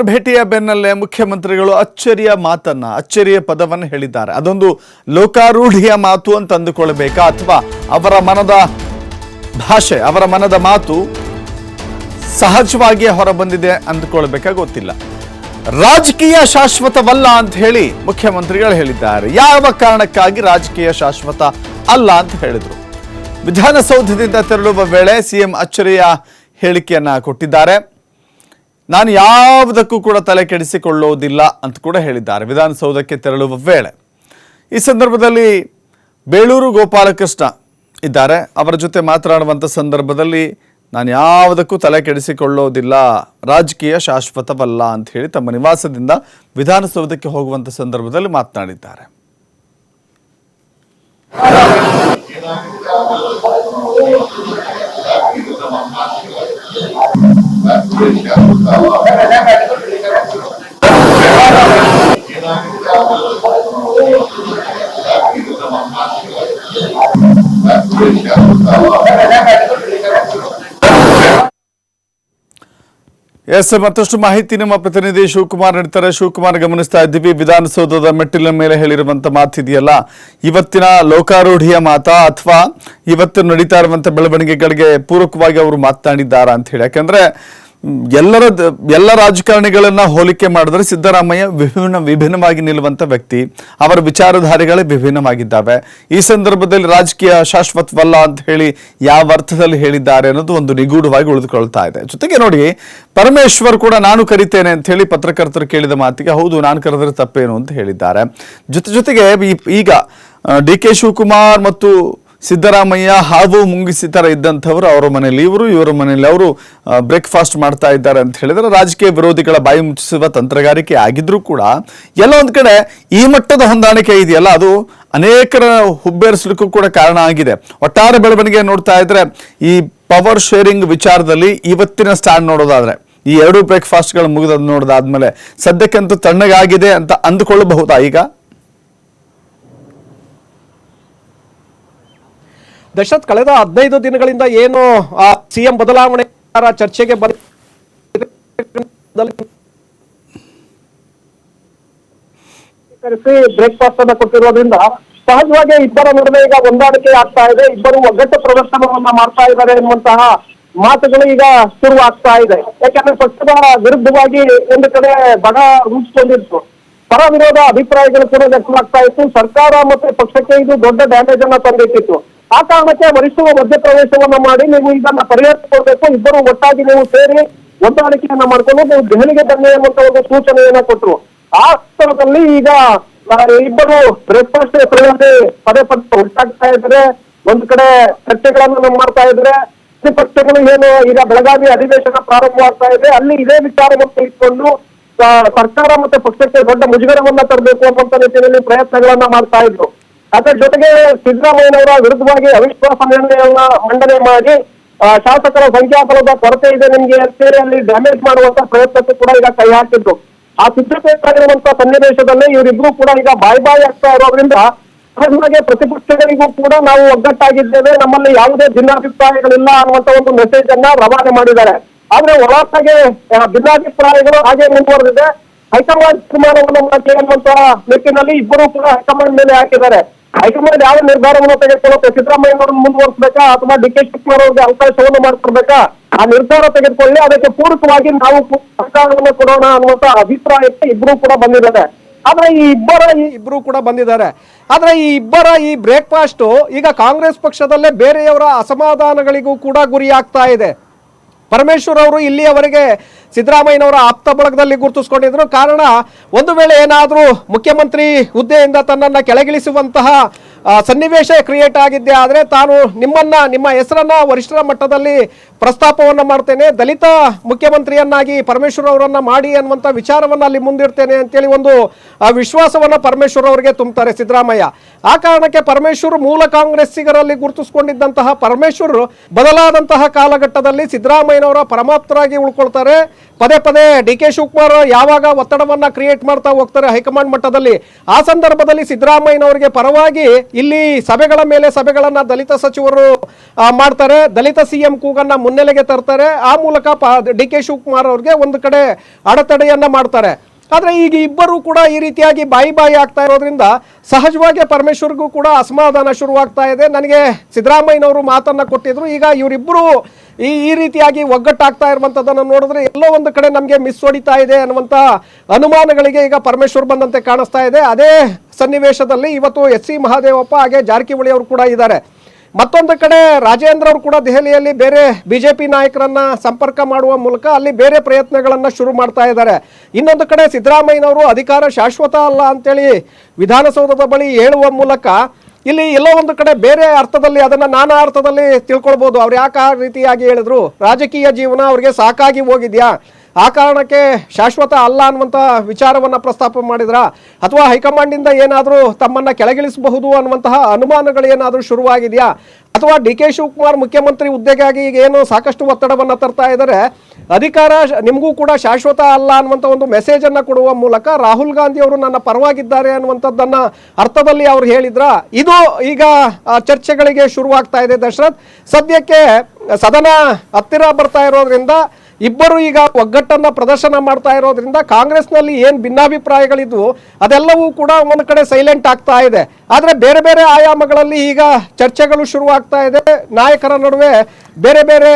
ಭೇಟಿಯ ಬೆನ್ನಲ್ಲೇ ಮುಖ್ಯಮಂತ್ರಿಗಳು ಅಚ್ಚರಿಯ ಮಾತನ್ನ, ಅಚ್ಚರಿಯ ಪದವನ್ನು ಹೇಳಿದ್ದಾರೆ. ಅದೊಂದು ಲೋಕಾರೂಢಿಯ ಮಾತು ಅಂತ ಅಂದುಕೊಳ್ಬೇಕಾ? ಅಥವಾ ಅವರ ಮನದ ಭಾಷೆ, ಅವರ ಮನದ ಮಾತು ಸಹಜವಾಗಿಯೇ ಹೊರಬಂದಿದೆ ಅಂದುಕೊಳ್ಬೇಕಾ ಗೊತ್ತಿಲ್ಲ. ರಾಜಕೀಯ ಶಾಶ್ವತವಲ್ಲ ಅಂತ ಹೇಳಿ ಮುಖ್ಯಮಂತ್ರಿಗಳು ಹೇಳಿದ್ದಾರೆ. ಯಾವ ಕಾರಣಕ್ಕಾಗಿ ರಾಜಕೀಯ ಶಾಶ್ವತ ಅಲ್ಲ ಅಂತ ಹೇಳಿದ್ರು. ವಿಧಾನಸೌಧದಿಂದ ತೆರಳುವ ವೇಳೆ ಸಿಎಂ ಅಚ್ಚರಿಯ ಹೇಳಿಕೆಯನ್ನ ಕೊಟ್ಟಿದ್ದಾರೆ. ನಾನು ಯಾವುದಕ್ಕೂ ಕೂಡ ತಲೆ ಕೆಡಿಸಿಕೊಳ್ಳುವುದಿಲ್ಲ ಅಂತ ಕೂಡ ಹೇಳಿದ್ದಾರೆ. ವಿಧಾನಸೌಧಕ್ಕೆ ತೆರಳುವ ವೇಳೆ ಈ ಸಂದರ್ಭದಲ್ಲಿ ಬೇಳೂರು ಗೋಪಾಲಕೃಷ್ಣ ಇದ್ದಾರೆ. ಅವರ ಜೊತೆ ಮಾತನಾಡುವಂಥ ಸಂದರ್ಭದಲ್ಲಿ ನಾನು ಯಾವುದಕ್ಕೂ ತಲೆ ಕೆಡಿಸಿಕೊಳ್ಳೋದಿಲ್ಲ, ರಾಜಕೀಯ ಶಾಶ್ವತವಲ್ಲ ಅಂತ ಹೇಳಿ ತಮ್ಮ ನಿವಾಸದಿಂದ ವಿಧಾನಸೌಧಕ್ಕೆ ಹೋಗುವಂಥ ಸಂದರ್ಭದಲ್ಲಿ ಮಾತನಾಡಿದ್ದಾರೆ. Nah, 钱。来来来 ಎಸ್, ಮತ್ತಷ್ಟು ಮಾಹಿತಿ ನಮ್ಮ ಪ್ರತಿನಿಧಿ ಶಿವಕುಮಾರ್ ನೀಡ್ತಾರೆ. ಶಿವಕುಮಾರ್ ಗಮನಿಸ್ತಾ ಇದ್ದೀವಿ. ವಿಧಾನಸೌಧದ ಮೆಟ್ಟಿಲ ಮೇಲೆ ಹೇಳಿರುವಂತ ಮಾತಿದೆಯಲ್ಲ, ಇವತ್ತಿನ ಲೋಕಾರೂಢಿಯ ಮಾತಾ ಅಥವಾ ಇವತ್ತು ನಡೀತಾ ಇರುವಂತ ಬೆಳವಣಿಗೆಗಳಿಗೆ ಪೂರಕವಾಗಿ ಅವರು ಮಾತನಾಡಿದ್ದಾರಾ ಅಂತ ಹೇಳಿ. ಯಾಕಂದ್ರೆ ಎಲ್ಲರ ಎಲ್ಲ ರಾಜಕಾರಣಿಗಳನ್ನು ಹೋಲಿಕೆ ಮಾಡಿದ್ರೆ ಸಿದ್ದರಾಮಯ್ಯ ವಿಭಿನ್ನ, ವಿಭಿನ್ನವಾಗಿ ನಿಲ್ಲುವಂತ ವ್ಯಕ್ತಿ. ಅವರ ವಿಚಾರಧಾರೆಗಳೇ ವಿಭಿನ್ನವಾಗಿದ್ದಾವೆ. ಈ ಸಂದರ್ಭದಲ್ಲಿ ರಾಜಕೀಯ ಶಾಶ್ವತವಲ್ಲ ಅಂತ ಹೇಳಿ ಯಾವ ಅರ್ಥದಲ್ಲಿ ಹೇಳಿದ್ದಾರೆ ಅನ್ನೋದು ಒಂದು ನಿಗೂಢವಾಗಿ ಉಳಿದುಕೊಳ್ತಾ ಇದೆ. ಜೊತೆಗೆ ನೋಡಿ, ಪರಮೇಶ್ವರ್ ಕೂಡ ನಾನು ಕರಿತೇನೆ ಅಂತ ಹೇಳಿ ಪತ್ರಕರ್ತರು ಕೇಳಿದ ಮಾತಿಗೆ, ಹೌದು, ನಾನು ಕರೆದ್ರೆ ತಪ್ಪೇನು ಅಂತ ಹೇಳಿದ್ದಾರೆ. ಜೊತೆ, ಜೊತೆಗೆ ಈಗ ಡಿ ಕೆ ಶಿವಕುಮಾರ್ ಮತ್ತು ಸಿದ್ದರಾಮಯ್ಯ ಹಾವು ಮುಂಗಿಸಿ ಥರ ಇದ್ದಂಥವ್ರು ಅವರ ಮನೆಯಲ್ಲಿ, ಇವರು ಇವರ ಮನೆಯಲ್ಲಿ ಅವರು ಬ್ರೇಕ್ಫಾಸ್ಟ್ ಮಾಡ್ತಾ ಇದ್ದಾರೆ ಅಂತ ಹೇಳಿದ್ರೆ ರಾಜಕೀಯ ವಿರೋಧಿಗಳ ಬಾಯಿ ಮುಚ್ಚಿಸುವ ತಂತ್ರಗಾರಿಕೆ ಆಗಿದ್ರೂ ಕೂಡ ಎಲ್ಲ ಒಂದ್ ಕಡೆ ಈ ಮಟ್ಟದ ಹೊಂದಾಣಿಕೆ ಇದೆಯಲ್ಲ, ಅದು ಅನೇಕರ ಹುಬ್ಬೇರಿಸಲಿಕ್ಕೂ ಕೂಡ ಕಾರಣ ಆಗಿದೆ. ಒಟ್ಟಾರೆ ಬೆಳವಣಿಗೆ ನೋಡ್ತಾ ಇದ್ರೆ ಈ ಪವರ್ ಶೇರಿಂಗ್ ವಿಚಾರದಲ್ಲಿ ಇವತ್ತಿನ ಸ್ಟ್ಯಾಂಡ್ ನೋಡೋದಾದ್ರೆ, ಈ ಎರಡು ಬ್ರೇಕ್ಫಾಸ್ಟ್ಗಳು ಮುಗಿದ ನೋಡೋದಾದ್ಮೇಲೆ ಸದ್ಯಕ್ಕಂತೂ ತಣ್ಣಗಾಗಿದೆ ಅಂತ ಅಂದುಕೊಳ್ಳಬಹುದಾ ಈಗ? ದಶರಥ್ ಕಳೆದ ಹದಿನೈದು ದಿನಗಳಿಂದ ಏನು ಸಿಎಂ ಬದಲಾವಣೆ ಚರ್ಚೆಗೆ ಬಂದ ಬ್ರೇಕ್ಫಾಸ್ಟ್ ಅನ್ನ ಕೊಟ್ಟಿರೋದ್ರಿಂದ ಸಹಜವಾಗಿ ಇಬ್ಬರ ನಡುವೆ ಈಗ ಹೊಂದಾಣಿಕೆ ಆಗ್ತಾ ಇದೆ. ಇಬ್ಬರು ಒಗ್ಗಟ್ಟು ಪ್ರದರ್ಶನವನ್ನ ಮಾಡ್ತಾ ಇದ್ದಾರೆ ಎನ್ನುವಂತಹ ಮಾತುಗಳು ಈಗ ಶುರು ಆಗ್ತಾ ಇದೆ. ಯಾಕಂದ್ರೆ ಪಕ್ಷದ ವಿರುದ್ಧವಾಗಿ ಒಂದು ಕಡೆ ಬಣ ರೂಪಿಸಿಕೊಂಡಿತ್ತು ಪರ ವಿರೋಧ ಅಭಿಪ್ರಾಯಗಳು ಕೂಡ ವ್ಯಕ್ತವಾಗ್ತಾ ಇತ್ತು. ಸರ್ಕಾರ ಮತ್ತೆ ಪಕ್ಷಕ್ಕೆ ಇದು ದೊಡ್ಡ ಡ್ಯಾಮೇಜ್ ಅನ್ನ ತಂದಿಟ್ಟಿತ್ತು. ಆ ಕಾರಣಕ್ಕೆ ವರಿಷ್ಠರ ಮಧ್ಯಪ್ರವೇಶವನ್ನ ಮಾಡಿ ನೀವು ಇದನ್ನ ಪರಿಹರಿಸಿಕೊಳ್ಬೇಕು. ಇಬ್ಬರು ಒಟ್ಟಾಗಿ ನೀವು ಸೇರಿ ಹೊಂದಾಣಿಕೆಯನ್ನ ಮಾಡ್ಕೊಂಡು ನೀವು ದೆಹಲಿಗೆ ಬನ್ನಿ ಎಂಬಂತ ಒಂದು ಸೂಚನೆಯನ್ನ ಕೊಟ್ಟರು ಆ ಸ್ಥಳದಲ್ಲಿ ಈಗ ಇಬ್ಬರು ಬ್ರೇಕ್ಫಾಸ್ಟ್ ಪದೇ ಪದೇ ಒಟ್ಟಾಗ್ತಾ ಇದ್ರೆ ಒಂದ್ ಕಡೆ ಚರ್ಚೆಗಳನ್ನು ಮಾಡ್ತಾ ಇದ್ರೆ ಪ್ರತಿಪಕ್ಷಗಳು ಏನು ಈಗ ಬೆಳಗಾವಿ ಅಧಿವೇಶನ ಪ್ರಾರಂಭವಾಗ್ತಾ ಇದೆ. ಅಲ್ಲಿ ಇದೇ ವಿಚಾರವನ್ನು ಇಟ್ಕೊಂಡು ಸರ್ಕಾರ ಮತ್ತೆ ಪಕ್ಷಕ್ಕೆ ದೊಡ್ಡ ಮುಜುಗರವನ್ನ ತರಬೇಕು ಅನ್ನುವಂತ ರೀತಿಯಲ್ಲಿ ಪ್ರಯತ್ನಗಳನ್ನ ಮಾಡ್ತಾ ಇದ್ರು. ಅದರ ಜೊತೆಗೆ ಸಿದ್ದರಾಮಯ್ಯನವರ ವಿರುದ್ಧವಾಗಿ ಅವಿಶ್ವಾಸ ನಿರ್ಣಯವನ್ನ ಮಂಡನೆ ಮಾಡಿ ಶಾಸಕರ ಸಂಖ್ಯಾಬಲದ ಕೊರತೆ ಇದೆ ನಿಮ್ಗೆ ಅಂತೇಳಿ ಅಲ್ಲಿ ಡ್ಯಾಮೇಜ್ ಮಾಡುವಂತ ಪ್ರಯತ್ನಕ್ಕೆ ಕೂಡ ಈಗ ಕೈ ಹಾಕಿದ್ರು. ಆ ಸಿದ್ಧತೆ ಆಗಿರುವಂತ ಸನ್ನಿವೇಶದಲ್ಲಿ ಇವರಿಬ್ರು ಕೂಡ ಈಗ ಬಾಯ್ ಬಾಯ್ ಆಗ್ತಾ ಇರೋದ್ರಿಂದ ಸಹಜವಾಗಿ ಪ್ರತಿಪಕ್ಷಗಳಿಗೂ ಕೂಡ ನಾವು ಒಗ್ಗಟ್ಟಾಗಿದ್ದೇವೆ. ನಮ್ಮಲ್ಲಿ ಯಾವುದೇ ಭಿನ್ನಾಭಿಪ್ರಾಯಗಳಿಲ್ಲ ಅನ್ನುವಂತ ಒಂದು ಮೆಸೇಜ್ ಅನ್ನ ರವಾನೆ ಮಾಡಿದ್ದಾರೆ. ಆದ್ರೆ ಒಳಗೆ ಭಿನ್ನಾಭಿಪ್ರಾಯಗಳು ಹಾಗೆ ಮುಂದುವರೆದಿದೆ. ಹೈಕಮಾಂಡ್ ತೀರ್ಮಾನವನ್ನು ಮಾಡಿ ನಿಟ್ಟಿನಲ್ಲಿ ಇಬ್ಬರು ಕೂಡ ಹೈಕಮಾಂಡ್ ಮೇಲೆ ಹಾಕಿದ್ದಾರೆ. ಹೈಕಮಾಂಡ್ ಯಾವ ನಿರ್ಧಾರವನ್ನು ತೆಗೆದುಕೊಳ್ಳುತ್ತೆ? ಸಿದ್ದರಾಮಯ್ಯನವರನ್ನು ಮುಂದುವರಿಸಬೇಕಾ? ಅಥವಾ ಡಿ ಕೆ ಶಿವಕುಮಾರ್ ಅವರಿಗೆ ಅವಕಾಶವನ್ನು ಮಾಡಿಕೊಡ್ಬೇಕಾ? ಆ ನಿರ್ಧಾರ ತೆಗೆದುಕೊಳ್ಳಿ, ಅದಕ್ಕೆ ಪೂರಕವಾಗಿ ನಾವು ಸರ್ಕಾರವನ್ನು ಕೊಡೋಣ ಅನ್ನುವಂತ ಅಭಿಪ್ರಾಯಕ್ಕೆ ಇಬ್ರು ಕೂಡ ಬಂದಿದ್ದಾರೆ. ಆದ್ರೆ ಈ ಇಬ್ಬರ ಈ ಇಬ್ರು ಕೂಡ ಬಂದಿದ್ದಾರೆ. ಆದ್ರೆ ಈ ಇಬ್ಬರ ಈ ಬ್ರೇಕ್ಫಾಸ್ಟ್ ಈಗ ಕಾಂಗ್ರೆಸ್ ಪಕ್ಷದಲ್ಲೇ ಬೇರೆಯವರ ಅಸಮಾಧಾನಗಳಿಗೂ ಕೂಡ ಗುರಿ ಆಗ್ತಾ ಇದೆ. ಪರಮೇಶ್ವರ್ ಅವರು ಇಲ್ಲಿಯವರೆಗೆ ಸಿದ್ದರಾಮಯ್ಯನವರ ಆಪ್ತ ಬಳಗದಲ್ಲಿ ಗುರುತಿಸ್ಕೊಂಡಿದ್ರು. ಕಾರಣ, ಒಂದು ವೇಳೆ ಏನಾದರೂ ಮುಖ್ಯಮಂತ್ರಿ ಹುದ್ದೆಯಿಂದ ತನ್ನನ್ನು ಕೆಳಗಿಳಿಸುವಂತಹ ಸನ್ನಿವೇಶ ಕ್ರಿಯೇಟ್ ಆಗಿದ್ದೆ ಆದರೆ ತಾನು ನಿಮ್ಮನ್ನ, ನಿಮ್ಮ ಹೆಸರನ್ನ ವರಿಷ್ಠರ ಮಟ್ಟದಲ್ಲಿ ಪ್ರಸ್ತಾಪವನ್ನು ಮಾಡ್ತೇನೆ. ದಲಿತ ಮುಖ್ಯಮಂತ್ರಿಯನ್ನಾಗಿ ಪರಮೇಶ್ವರ್ ಅವರನ್ನ ಮಾಡಿ ಅನ್ನುವಂಥ ವಿಚಾರವನ್ನು ಅಲ್ಲಿ ಮುಂದಿಡ್ತೇನೆ ಅಂತೇಳಿ ಒಂದು ವಿಶ್ವಾಸವನ್ನು ಪರಮೇಶ್ವರ್ ಅವರಿಗೆ ತುಂಬುತ್ತಾರೆ ಸಿದ್ದರಾಮಯ್ಯ. ಆ ಕಾರಣಕ್ಕೆ ಪರಮೇಶ್ವರ್ ಮೂಲ ಕಾಂಗ್ರೆಸ್ಸಿಗರಲ್ಲಿ ಗುರುತಿಸಿಕೊಂಡಿದ್ದಂತಹ ಪರಮೇಶ್ವರ್ ಬದಲಾದಂತಹ ಕಾಲಘಟ್ಟದಲ್ಲಿ ಸಿದ್ದರಾಮಯ್ಯನವರ ಪರಮಾಪ್ತರಾಗಿ ಉಳ್ಕೊಳ್ತಾರೆ. ಪದೇ ಪದೇ ಡಿ ಕೆ ಶಿವಕುಮಾರ್ ಯಾವಾಗ ಒತ್ತಡವನ್ನು ಕ್ರಿಯೇಟ್ ಮಾಡ್ತಾ ಹೋಗ್ತಾರೆ ಹೈಕಮಾಂಡ್ ಮಟ್ಟದಲ್ಲಿ, ಆ ಸಂದರ್ಭದಲ್ಲಿ ಸಿದ್ದರಾಮಯ್ಯನವರಿಗೆ ಪರವಾಗಿ ಇಲ್ಲಿ ಸಭೆಗಳ ಮೇಲೆ ಸಭೆಗಳನ್ನ ದಲಿತ ಸಚಿವರು ಮಾಡ್ತಾರೆ. ದಲಿತ ಸಿಎಂ ಕೂಗನ್ನ ಮುನ್ನೆಲೆಗೆ ತರ್ತಾರೆ. ಆ ಮೂಲಕ ಡಿ ಕೆ ಶಿವಕುಮಾರ್ ಅವ್ರಿಗೆ ಒಂದು ಕಡೆ ಅಡೆತಡೆಯನ್ನ ಮಾಡ್ತಾರೆ. ಆದ್ರೆ ಈಗ ಇಬ್ಬರು ಕೂಡ ಈ ರೀತಿಯಾಗಿ ಬಾಯಿ ಬಾಯಿ ಆಗ್ತಾ ಇರೋದ್ರಿಂದ ಸಹಜವಾಗಿ ಪರಮೇಶ್ವರ್ಗೂ ಕೂಡ ಅಸಮಾಧಾನ ಶುರುವಾಗ್ತಾ ಇದೆ. ನನಗೆ ಸಿದ್ದರಾಮಯ್ಯನವರು ಮಾತನ್ನು ಕೊಟ್ಟಿದ್ರು. ಈಗ ಇವರಿಬ್ಬರು ಈ ಈ ರೀತಿಯಾಗಿ ಒಗ್ಗಟ್ಟಾಗ್ತಾ ಇರುವಂಥದ್ದನ್ನು ನೋಡಿದ್ರೆ ಎಲ್ಲೋ ಒಂದು ಕಡೆ ನಮಗೆ ಮಿಸ್ ಹೊಡಿತಾ ಇದೆ ಅನ್ನುವಂಥ ಅನುಮಾನಗಳಿಗೆ ಈಗ ಪರಮೇಶ್ವರ್ ಬಂದಂತೆ ಕಾಣಿಸ್ತಾ ಇದೆ. ಅದೇ ಸನ್ನಿವೇಶದಲ್ಲಿ ಇವತ್ತು ಎಸ್ ಸಿ ಮಹಾದೇವಪ್ಪ ಹಾಗೆ ಜಾರಕಿಹೊಳಿ ಅವರು ಕೂಡ ಇದ್ದಾರೆ. ಮತ್ತೊಂದು ಕಡೆ ರಾಜೇಂದ್ರ ಅವರು ಕೂಡ ದೆಹಲಿಯಲ್ಲಿ ಬೇರೆ ಬಿಜೆಪಿ ನಾಯಕರನ್ನ ಸಂಪರ್ಕ ಮಾಡುವ ಮೂಲಕ ಅಲ್ಲಿ ಬೇರೆ ಪ್ರಯತ್ನಗಳನ್ನ ಶುರು ಮಾಡ್ತಾ ಇದ್ದಾರೆ. ಇನ್ನೊಂದು ಕಡೆ ಸಿದ್ದರಾಮಯ್ಯನವರು ಅಧಿಕಾರ ಶಾಶ್ವತ ಅಲ್ಲ ಅಂತೇಳಿ ವಿಧಾನಸೌಧದ ಬಳಿ ಹೇಳುವ ಮೂಲಕ ಇಲ್ಲಿ ಎಲ್ಲೋ ಒಂದು ಕಡೆ ಬೇರೆ ಅರ್ಥದಲ್ಲಿ ಅದನ್ನ ನಾನಾ ಅರ್ಥದಲ್ಲಿ ತಿಳ್ಕೊಳ್ಬಹುದು ಅವ್ರು ಯಾಕೆ ಆ ರೀತಿಯಾಗಿ ಹೇಳಿದ್ರು? ರಾಜಕೀಯ ಜೀವನ ಅವ್ರಿಗೆ ಸಾಕಾಗಿ ಹೋಗಿದ್ಯಾ? ಆ ಕಾರಣಕ್ಕೆ ಶಾಶ್ವತ ಅಲ್ಲ ಅನ್ನುವಂಥ ವಿಚಾರವನ್ನು ಪ್ರಸ್ತಾಪ ಮಾಡಿದ್ರ? ಅಥವಾ ಹೈಕಮಾಂಡಿಂದ ಏನಾದರೂ ತಮ್ಮನ್ನ ಕೆಳಗಿಳಿಸಬಹುದು ಅನ್ನುವಂತಹ ಅನುಮಾನಗಳು ಏನಾದರೂ ಶುರುವಾಗಿದೆಯಾ? ಅಥವಾ ಡಿ ಕೆ ಶಿವಕುಮಾರ್ ಮುಖ್ಯಮಂತ್ರಿ ಹುದ್ದೆಗಾಗಿ ಈಗ ಏನು ಸಾಕಷ್ಟು ಒತ್ತಡವನ್ನು ತರ್ತಾ ಇದ್ದಾರೆ ಅಧಿಕಾರ ನಿಮಗೂ ಕೂಡ ಶಾಶ್ವತ ಅಲ್ಲ ಅನ್ನುವಂಥ ಒಂದು ಮೆಸೇಜನ್ನು ಕೊಡುವ ಮೂಲಕ ರಾಹುಲ್ ಗಾಂಧಿ ಅವರು ನನ್ನ ಪರವಾಗಿದ್ದಾರೆ ಅನ್ನುವಂಥದ್ದನ್ನು ಅರ್ಥದಲ್ಲಿ ಅವರು ಹೇಳಿದ್ರ? ಇದು ಈಗ ಚರ್ಚೆಗಳಿಗೆ ಶುರುವಾಗ್ತಾ ಇದೆ ದಶರಥ್. ಸದ್ಯಕ್ಕೆ ಸದನ ಹತ್ತಿರ ಬರ್ತಾ ಇರೋದ್ರಿಂದ ಇಬ್ಬರು ಈಗ ಒಗ್ಗಟ್ಟನ್ನ ಪ್ರದರ್ಶನ ಮಾಡ್ತಾ ಇರೋದ್ರಿಂದ ಕಾಂಗ್ರೆಸ್ನಲ್ಲಿ ಏನು ಭಿನ್ನಾಭಿಪ್ರಾಯಗಳಿದ್ವು, ಅದೆಲ್ಲವೂ ಕೂಡ ಒಂದು ಕಡೆ ಸೈಲೆಂಟ್ ಆಗ್ತಾ ಇದೆ. ಆದರೆ ಬೇರೆ ಬೇರೆ ಆಯಾಮಗಳಲ್ಲಿ ಈಗ ಚರ್ಚೆಗಳು ಶುರುವಾಗ್ತಾ ಇದೆ. ನಾಯಕರ ನಡುವೆ ಬೇರೆ ಬೇರೆ